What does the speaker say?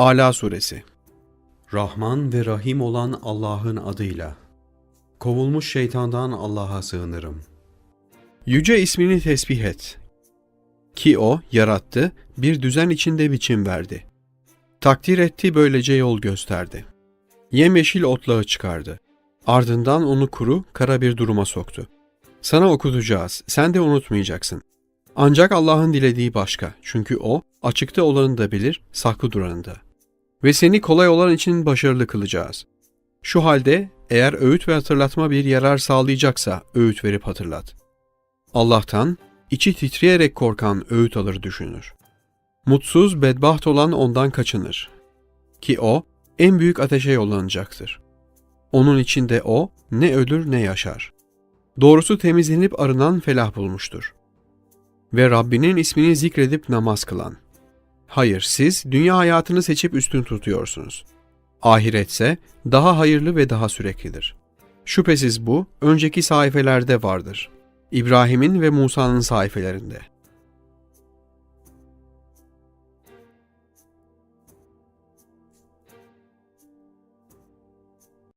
Ala Suresi Rahman ve Rahim olan Allah'ın adıyla. Kovulmuş şeytandan Allah'a sığınırım. Yüce ismini tesbih et. Ki O yarattı, bir düzen içinde biçim verdi. Takdir etti böylece yol gösterdi. Yemyeşil otlağı çıkardı. Ardından onu kuru, kara bir duruma soktu. Sana okutacağız, sen de unutmayacaksın. Ancak Allah'ın dilediği başka. Çünkü O, açıkta olanı da bilir, saklı duranı da. Ve seni kolay olan için başarılı kılacağız. Şu halde eğer öğüt ve hatırlatma bir yarar sağlayacaksa öğüt verip hatırlat. Allah'tan içi titreyerek korkan öğüt alır düşünür. Mutsuz, bedbaht olan ondan kaçınır. Ki o en büyük ateşe yollanacaktır. Onun içinde o ne ölür ne yaşar. Doğrusu temizlenip arınan felah bulmuştur. Ve Rabbinin ismini zikredip namaz kılan. Hayır, siz dünya hayatını seçip üstün tutuyorsunuz. Ahiretse daha hayırlı ve daha süreklidir. Şüphesiz bu önceki sayfelerde vardır. İbrahim'in ve Musa'nın sayfelerinde.